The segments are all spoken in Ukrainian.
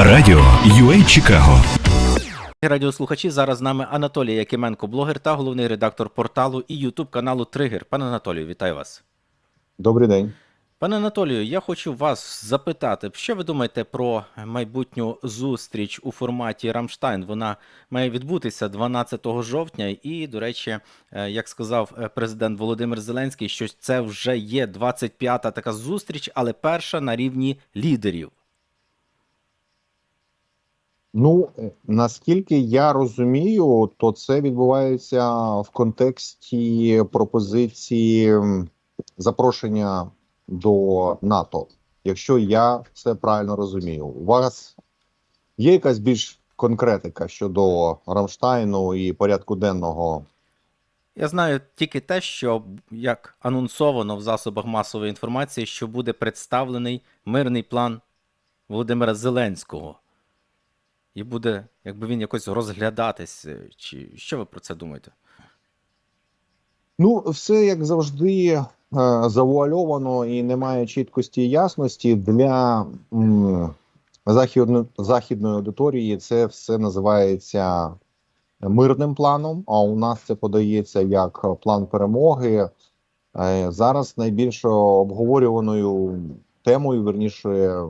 Радіо UA Чикаго. Радіослухачі зараз з нами Анатолій Якименко, блогер та головний редактор порталу і Ютуб каналу Тригер. Пане Анатолію, вітаю вас. Добрий день. Пане Анатолію, я хочу вас запитати, що ви думаєте про майбутню зустріч у форматі Рамштайн? Вона має відбутися 12 жовтня, і, до речі, е, як сказав е, президент Володимир Зеленський, що це вже є 25-та така зустріч, але перша на рівні лідерів. Ну е, наскільки я розумію, то це відбувається в контексті пропозиції запрошення до НАТО. Якщо я все правильно розумію, у вас є якась більш конкретика щодо Рамштайну і порядку денного Я знаю тільки те, що як анонсовано в засобах масової інформації, що буде представлений мирний план Володимира Зеленського. І буде, якби він якось розглядатись. е, Чи що ви про це думаєте? Ну, все як завжди е, завуальовано і немає чіткості і ясності для м, західно, західної аудиторії. Це все називається мирним планом. А у нас це подається як план перемоги. Е, Зараз найбільш обговорюваною темою, верніше,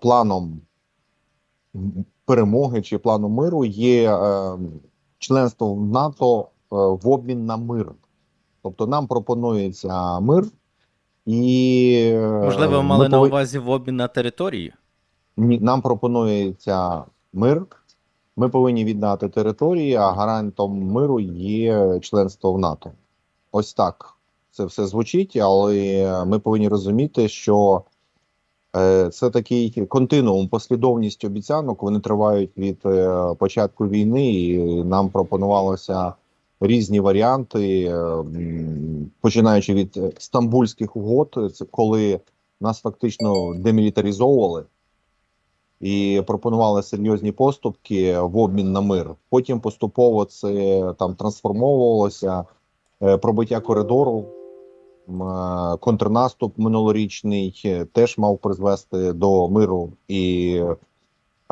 планом перемоги чи плану миру є е, членство в НАТО е, в обмін на мир. Тобто нам пропонується мир, і е, Можливо, ви ми мали на повин- увазі в обмін на території? ні, нам пропонується мир. Ми повинні віддати території, а гарантом миру є членство в НАТО. Ось так це все звучить, але ми повинні розуміти, що це такий континуум, послідовність обіцянок. Вони тривають від е, початку війни, і нам пропонувалося різні варіанти, е, починаючи від е, стамбульських угод, коли нас фактично демілітаризовували і пропонували серйозні поступки в обмін на мир. Потім поступово це там трансформовувалося, е, пробиття коридору. Е, Контрнаступ минулорічний е, теж мав призвести до миру і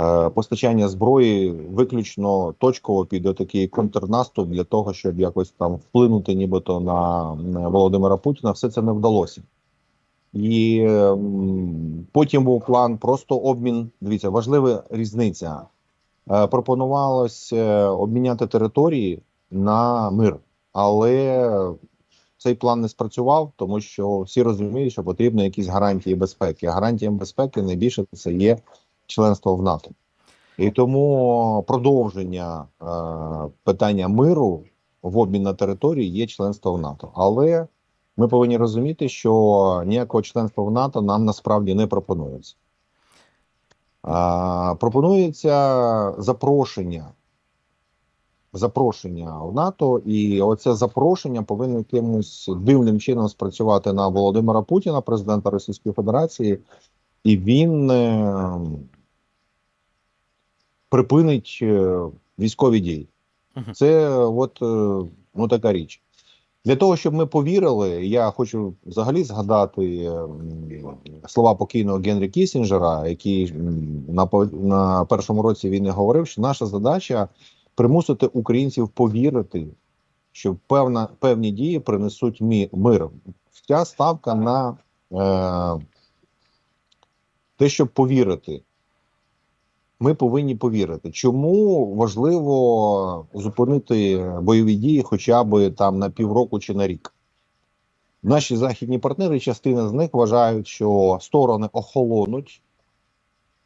е, постачання зброї виключно точково під такий контрнаступ для того, щоб якось там вплинути, нібито на, Володимира Путіна. Все це не вдалося. І потім був план просто обмін. Дивіться, важлива різниця. Пропонувалось е, обміняти території на мир, але цей план не спрацював, тому що всі розуміють, що потрібні якісь гарантії безпеки. А гарантіям безпеки найбільше це є членство в НАТО. І тому продовження е, питання миру в обмін на території є членство в НАТО. Але ми повинні розуміти, що ніякого членства в НАТО нам насправді не пропонується. А, пропонується запрошення. Запрошення в НАТО, і оце запрошення повинно якимось дивним чином спрацювати на Володимира Путіна, президента Російської Федерації, і він е, припинить е, військові дії. Це от е, ну така річ. Для того, щоб ми повірили, я хочу взагалі згадати слова покійного Генрі Кісінджера, який на, на першому році війни говорив, що наша задача примусити українців повірити, що певна, певні дії принесуть мі, мир. Ця ставка на е, те, щоб повірити. Ми повинні повірити, чому важливо зупинити бойові дії хоча б там на півроку чи на рік. Наші західні партнери, частина з них вважають, що сторони охолонуть,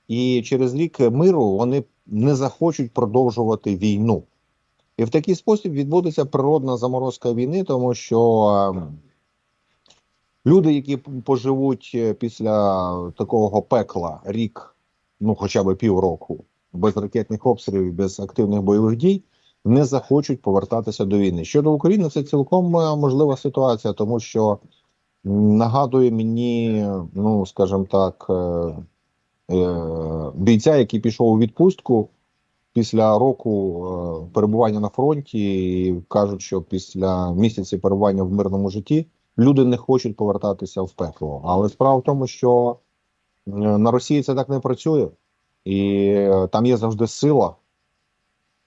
і через рік миру вони не захочуть продовжувати війну. І в такий спосіб відбудеться природна заморозка війни, тому що ем, люди, які поживуть е, після такого пекла рік ну хоча б півроку без ракетних обстрілів, без активних бойових дій, не захочуть повертатися до війни. Щодо України, це цілком е, можлива ситуація, тому що нагадує мені, ну скажімо так, е, бійця, який пішов у відпустку після року е, перебування на фронті, і кажуть, що після місяці перебування в мирному житті люди не хочуть повертатися в пекло. Але справа в тому, що Е, На Росії це так не працює. І е, там є завжди сила,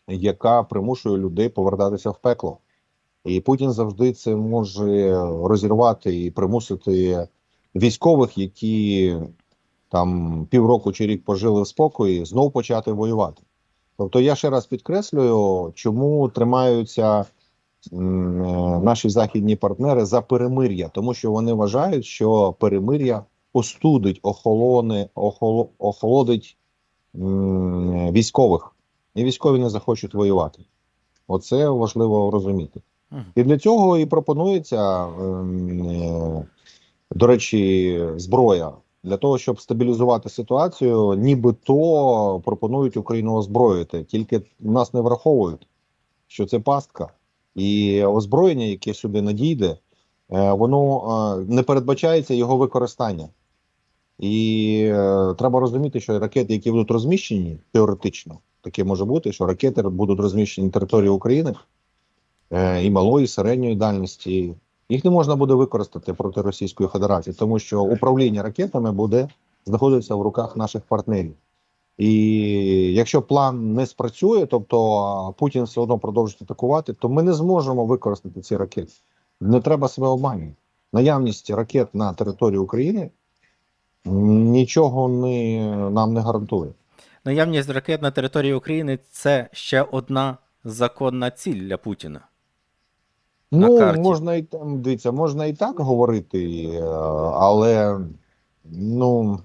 яка примушує людей повертатися в пекло. І Путін завжди це може розірвати і примусити військових, які там півроку чи рік пожили в спокої, знов почати воювати. Тобто я ще раз підкреслюю, чому тримаються м, е, наші західні партнери за перемир'я, тому що вони вважають, що перемир'я остудить, охолоне, охоло, охолодить м, військових, і військові не захочуть воювати. Оце важливо розуміти. І для цього і пропонується, ем, е, до речі, зброя. Для того, щоб стабілізувати ситуацію, нібито пропонують Україну озброїти. Тільки нас не враховують, що це пастка. І озброєння, яке сюди надійде, е, воно е, не передбачається його використання. І е, треба розуміти, що ракети, які будуть розміщені, теоретично, таке може бути, що ракети будуть розміщені на території України і малої, і середньої дальності. Їх не можна буде використати проти Російської Федерації, тому що управління ракетами буде знаходитися в руках наших партнерів. І якщо план не спрацює, тобто Путін все одно продовжить атакувати, то ми не зможемо використати ці ракети. Не треба себе обманювати. Наявність ракет на території України нічого не, нам не гарантує. Наявність ракет на території України це ще одна законна ціль для Путіна. На Ну, карті. можна і там дивіться, можна і так говорити, е, але ну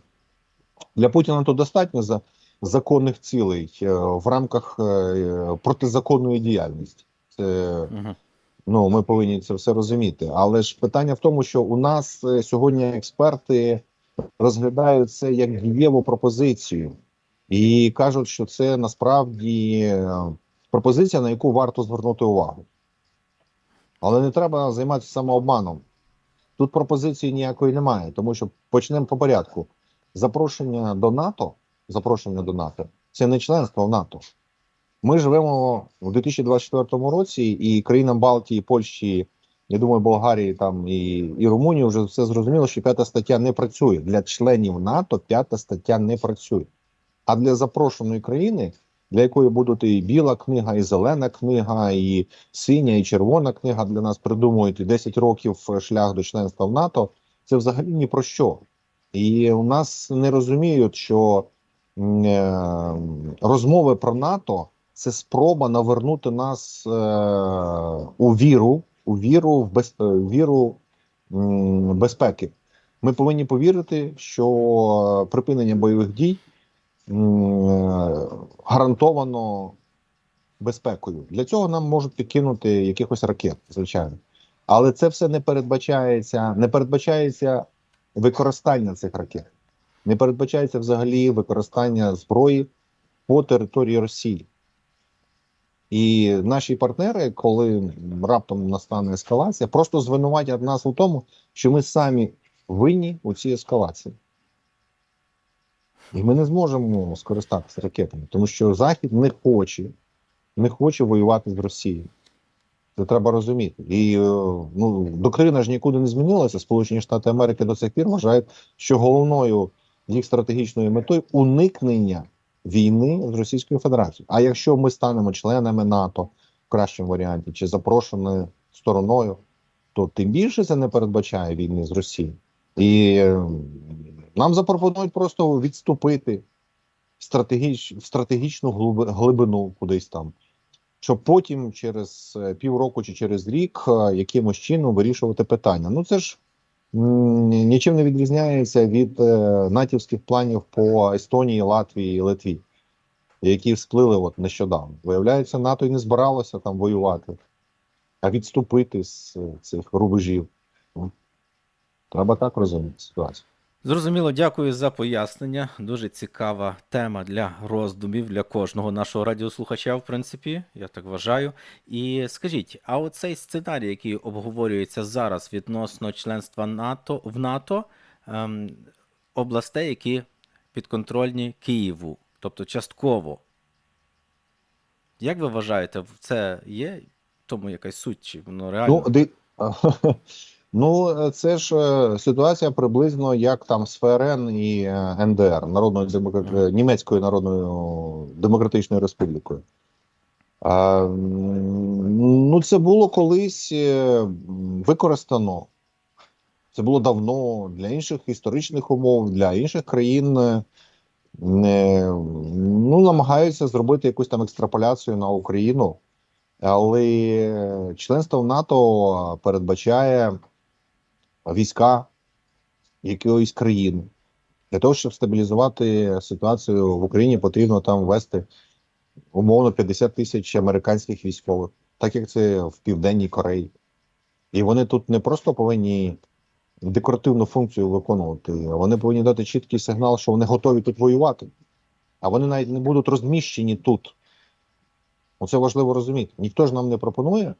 для Путіна то достатньо за законних цілей е, в рамках е, протизаконної діяльності. Це Угу. ну ми повинні це все розуміти. Але ж питання в тому, що у нас сьогодні експерти розглядають це як дієву пропозицію і кажуть, що це насправді пропозиція, на яку варто звернути увагу. Але не треба займатися самообманом. Тут пропозиції ніякої немає, тому що почнемо по порядку. Запрошення до НАТО, запрошення до НАТО це не членство в НАТО. Ми живемо у 2024 році, і країнам Балтії, Польщі, я думаю, Болгарії там і, і Румунії вже все зрозуміло, що п'ята стаття не працює. Для членів НАТО п'ята стаття не працює. А для запрошеної країни, для якої будуть і біла книга, і зелена книга, і синя, і червона книга для нас придумують і 10 років е, шлях до членства в НАТО, це взагалі ні про що. І у нас не розуміють, що е, розмови про НАТО це спроба навернути нас е, у віру, у віру в без, віру безпеки. Ми повинні повірити, що припинення бойових дій гарантовано безпекою. Для цього нам можуть підкинути якихось ракет, звичайно. Але це все не передбачається, не передбачається використання цих ракет. Не передбачається взагалі використання зброї по території Росії. І наші партнери, коли раптом настане ескалація, просто звинуватять нас у тому, що ми самі винні у цій ескалації. І ми не зможемо скористатися ракетами, тому що Захід не хоче, не хоче воювати з Росією. Це треба розуміти. І е, ну, доктрина ж нікуди не змінилася. Сполучені Штати Америки до цих пір вважають, що головною їх стратегічною метою уникнення війни з Російською Федерацією. А якщо ми станемо членами НАТО в кращому варіанті чи запрошеною стороною, то тим більше це не передбачає війни з Росією. І е, нам запропонують просто відступити в, стратегіч, в стратегічну глибину кудись там, щоб потім через е, півроку чи через рік е, якимось чином вирішувати питання. Ну це ж нічим не відрізняється від е, натівських планів по Естонії, Латвії і Литві, які всплили от нещодавно. Виявляється, НАТО і не збиралося там воювати, а відступити з цих рубежів. Ну, Треба так розуміти ситуацію. Зрозуміло, дякую за пояснення. Дуже цікава тема для роздумів для кожного нашого радіослухача, в принципі, я так вважаю. І скажіть, а оцей сценарій, який обговорюється зараз відносно членства НАТО в НАТО, ем, областей, які підконтрольні Києву, тобто частково. Як ви вважаєте, це є тому якась суть? Чи воно реально? Ну. Ну, е, це ж е, ситуація приблизно як там з ФРН і е, НДР, Народною демокра- е, Німецькою Народною Демократичною Республікою. А, ну, це було колись використано. Це було давно для інших історичних умов, для інших країн. ну, намагаються зробити якусь там екстраполяцію на Україну, але членство в НАТО передбачає війська якоїсь країни. Для того, щоб стабілізувати ситуацію в Україні, потрібно там ввести умовно 50 тисяч американських військових, так як це в Південній Кореї. І вони тут не просто повинні декоративну функцію виконувати, вони повинні дати чіткий сигнал, що вони готові тут воювати. А вони навіть не будуть розміщені тут. Оце важливо розуміти. Ніхто ж нам не пропонує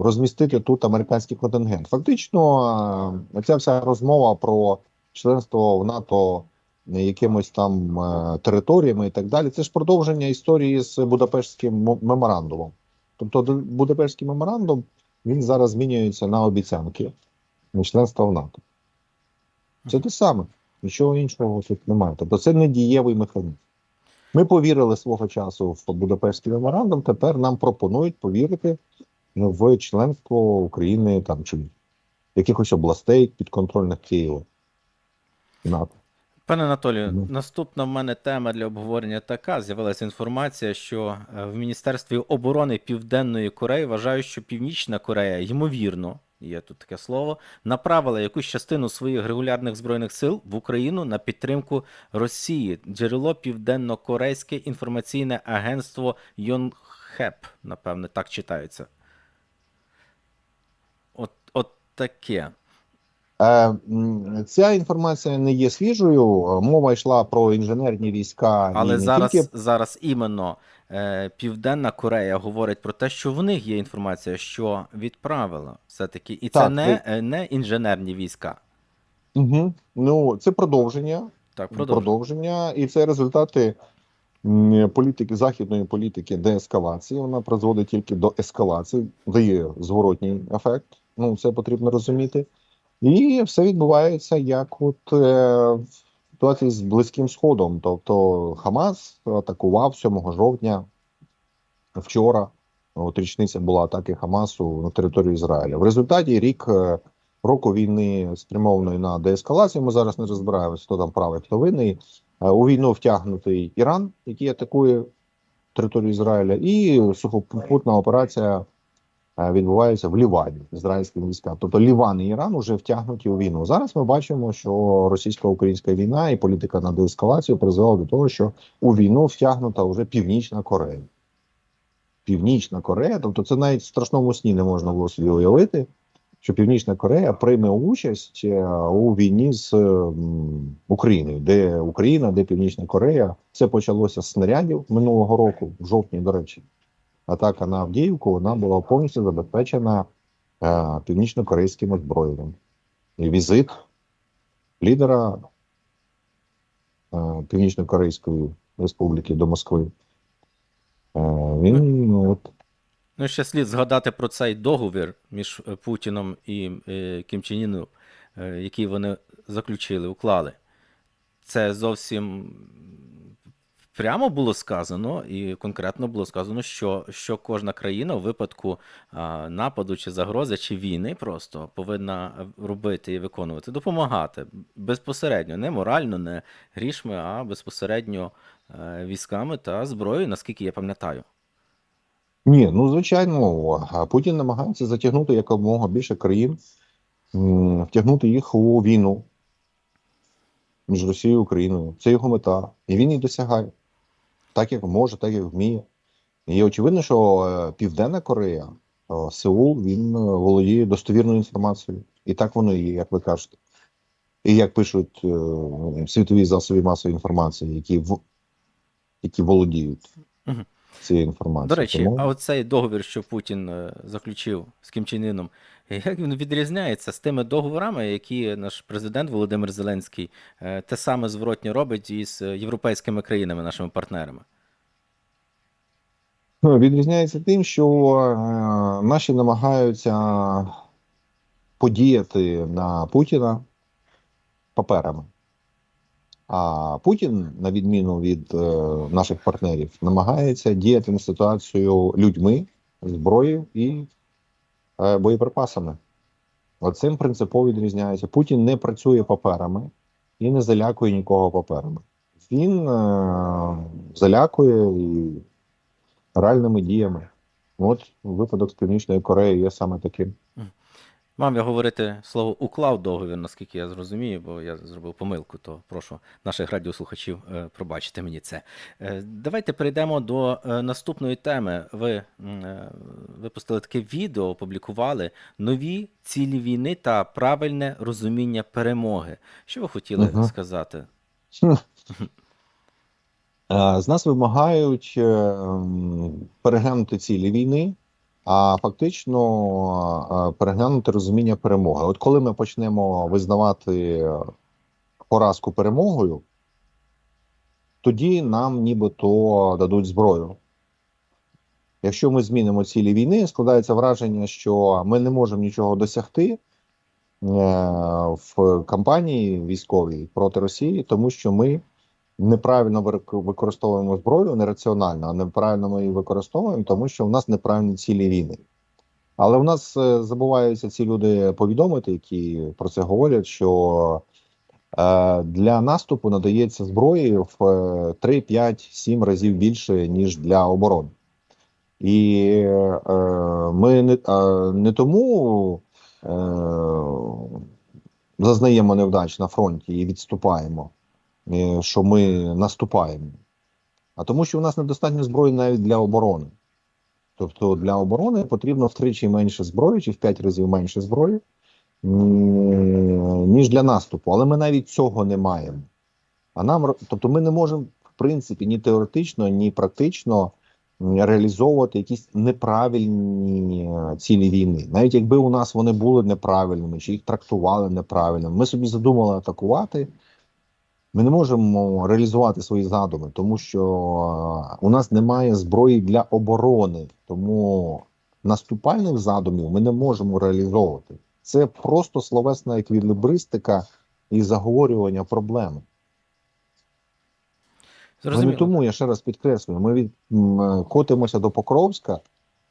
розмістити тут американський контингент. Фактично, е, ця вся розмова про членство в НАТО якимось там е, територіями і так далі. Це ж продовження історії з Будапештським меморандумом. Тобто, Будапештський меморандум він зараз змінюється на обіцянки на членство в НАТО. Це те саме, нічого іншого тут немає. Тобто це не дієвий механізм. Ми повірили свого часу в Будапештський меморандум, тепер нам пропонують повірити в членство України там чи якихось областей підконтрольних Києва. НАТО. Пане Анатолію, Ну. наступна в мене тема для обговорення така. З'явилася інформація, що е, в Міністерстві оборони Південної Кореї вважають, що Північна Корея, ймовірно, є тут таке слово, направила якусь частину своїх регулярних збройних сил в Україну на підтримку Росії. Джерело Південно-Корейське інформаційне агентство Йонхеп, напевне, так читається. От, от таке. Е, ця інформація не є свіжою. Мова йшла про інженерні війська. і Але не зараз, тільки. зараз іменно е, Південна Корея говорить про те, що в них є інформація, що відправила все-таки, і це не, ви- е, не інженерні війська. Угу. Ну, це продовження. Так, продовжуй. продовження, і це результати політики західної політики деескалації. Вона призводить тільки до ескалації, дає зворотній ефект. Ну це потрібно розуміти. І все відбувається як от е, ситуації з Близьким Сходом. Тобто Хамас атакував 7 жовтня вчора. От річниця була атаки Хамасу на територію Ізраїля. В результаті рік е, року війни спрямованої на деескалацію. Ми зараз не розбираємося, хто там правий, хто винний. Е, У війну втягнутий Іран, який атакує територію Ізраїля, і сухопутна операція е, відбувається в Лівані ізраїльськими військами. Тобто Ліван і Іран вже втягнуті у війну. Зараз ми бачимо, що російсько-українська війна і політика на деескалацію призвела до того, що у війну втягнута вже Північна Корея. Північна Корея, тобто це навіть в страшному сні не можна було собі уявити, що Північна Корея прийме участь е, у війні з Україною, де Україна, де Північна Корея. Це почалося з снарядів минулого року, в жовтні, до речі. Атака на Авдіївку вона була повністю забезпечена е, північно-корейським озброєнням. І візит лідера е, Північно-Корейської Республіки до Москви. Е, він ну, от, Ну, ще слід згадати про цей договір між е, Путіном і е, Кім Чен Іном, е, який вони заключили, уклали. Це зовсім прямо було сказано, і конкретно було сказано, що, що кожна країна у випадку а, нападу чи загрози, чи війни просто повинна робити і виконувати, допомагати безпосередньо, не морально, не грішми, а безпосередньо е, військами та зброєю, наскільки я пам'ятаю. Ні, ну звичайно, а Путін намагається затягнути якомога більше країн, втягнути їх у війну між Росією і Україною. Це його мета. І він її досягає. Так як може, так як вміє. І очевидно, що е, Південна Корея, е, Сеул, він е, володіє достовірною інформацією. І так воно і є, як ви кажете. І як пишуть світові засоби масової інформації, які, які володіють Мгм. Цією інформацією. До речі, Тому- а оцей договір, що Путін е, заключив з Кім Чен Іном, як він відрізняється з тими договорами, які наш президент Володимир Зеленський е, те саме зворотньо робить із е, європейськими країнами, нашими партнерами? Ну, Відрізняється тим, що наші намагаються подіяти на Путіна паперами. А Путін, на відміну від е, наших партнерів, намагається діяти на ситуацію людьми, зброєю і е, боєприпасами. Оцим принципово відрізняється. Путін не працює паперами і не залякує нікого паперами. Він е, залякує і реальними діями. От випадок з Північної Кореї є саме таким. Мав я говорити слово уклав договір, наскільки я зрозумію, бо я зробив помилку, то прошу наших радіослухачів е, пробачити мені це. Е, Давайте перейдемо до е, наступної теми. Ви випустили таке відео, опублікували нові цілі війни та правильне розуміння перемоги. Що ви хотіли Мгм. сказати? З нас вимагають переглянути цілі війни, а фактично е, переглянути розуміння перемоги. От коли ми почнемо визнавати поразку перемогою, тоді нам нібито дадуть зброю. Якщо ми змінимо цілі війни, складається враження, що ми не можемо нічого досягти е, в кампанії військовій проти Росії, тому що ми неправильно використовуємо зброю, нераціонально, а неправильно ми її використовуємо, тому що в нас неправильні цілі війни. Але в нас е, забуваються ці люди повідомити, які про це говорять, що е, для наступу надається зброї в е, 3, 5, 7 разів більше, ніж для оборони. І е, ми не, е, не тому е, зазнаємо невдач на фронті і відступаємо, що ми наступаємо, а тому, що у нас недостатньо зброї навіть для оборони. Тобто для оборони потрібно втричі менше зброї, чи в п'ять разів менше зброї, ніж для наступу. Але ми навіть цього не маємо. А нам, тобто, ми не можемо, в принципі, ні теоретично, ні практично реалізовувати якісь неправильні е, цілі війни. Навіть якби у нас вони були неправильними, чи їх трактували неправильно, ми собі задумали атакувати. Ми не можемо реалізувати свої задуми, тому що е, у нас немає зброї для оборони, тому наступальних задумів ми не можемо реалізовувати. Це просто словесна еквілібристика і заговорювання проблеми. Ми не тому, я ще раз підкреслюю, ми від, е, котимося до Покровська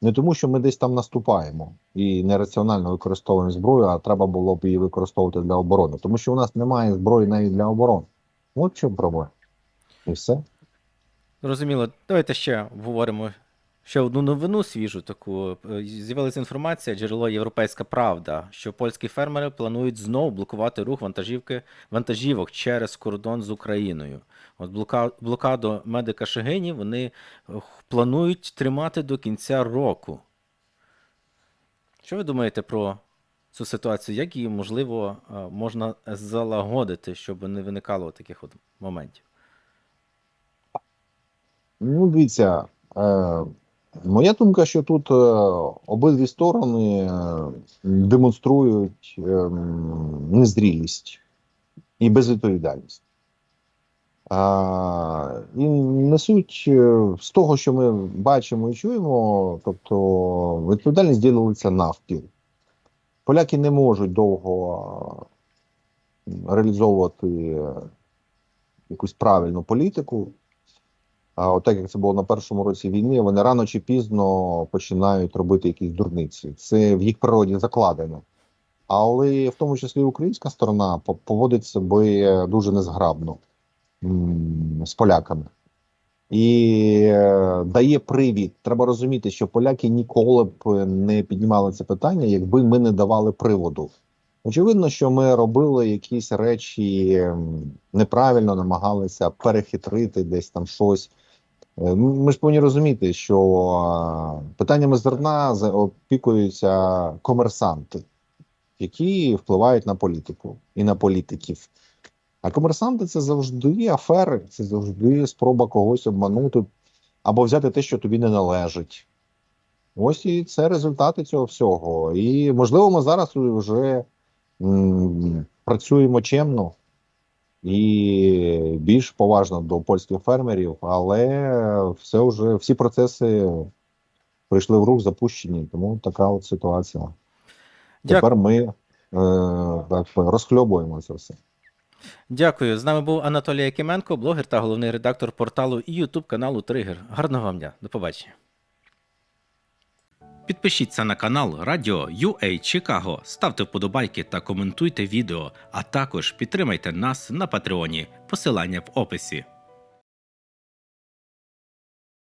не тому, що ми десь там наступаємо і нераціонально використовуємо зброю, а треба було б її використовувати для оборони. Тому що у нас немає зброї навіть для оборони. От в чому проблема. І все. Зрозуміло. Давайте ще обговоримо ще одну новину свіжу таку. Е, З'явилася інформація, джерело Європейська Правда, що польські фермери планують знову блокувати рух вантажівки, вантажівок через кордон з Україною. От блока, блокаду медика Шегині вони е, планують тримати до кінця року. Що ви думаєте про цю ситуацію? Як її можливо е, можна залагодити, щоб не виникало таких от моментів? Ну, дивіться, е, моя думка, що тут е, обидві сторони е, демонструють е, незрілість і безвідповідальність. А, і несуть е, з того, що ми бачимо і чуємо, тобто відповідальність ділиться навпіл. Поляки не можуть довго е, реалізовувати е, якусь правильну політику. А от так як це було на першому році війни, вони рано чи пізно починають робити якісь дурниці. Це в їх природі закладено. Але в тому числі українська сторона по- поводить себе дуже незграбно з поляками. І е, дає привід. Треба розуміти, що поляки ніколи б не піднімали це питання, якби ми не давали приводу. Очевидно, що ми робили якісь речі неправильно, намагалися перехитрити десь там щось. Е, Ми ж повинні розуміти, що е, питаннями зерна опікуються комерсанти, які впливають на політику і на політиків. А комерсанти це завжди афери, це завжди спроба когось обманути або взяти те, що тобі не належить. Ось і це результати цього всього. І можливо, ми зараз вже м, працюємо чемно і більш поважно до польських фермерів, але все вже всі процеси прийшли в рух, запущені. Тому така от ситуація. Дякую. Тепер ми так, розхльобуємо це все. Дякую. З нами був Анатолій Якименко, блогер та головний редактор порталу і YouTube каналу Тригер. Гарного вам дня. До побачення. Підпишіться на канал Радіо UA Чикаго, ставте вподобайки та коментуйте відео, а також підтримайте нас на Патреоні. Посилання в описі.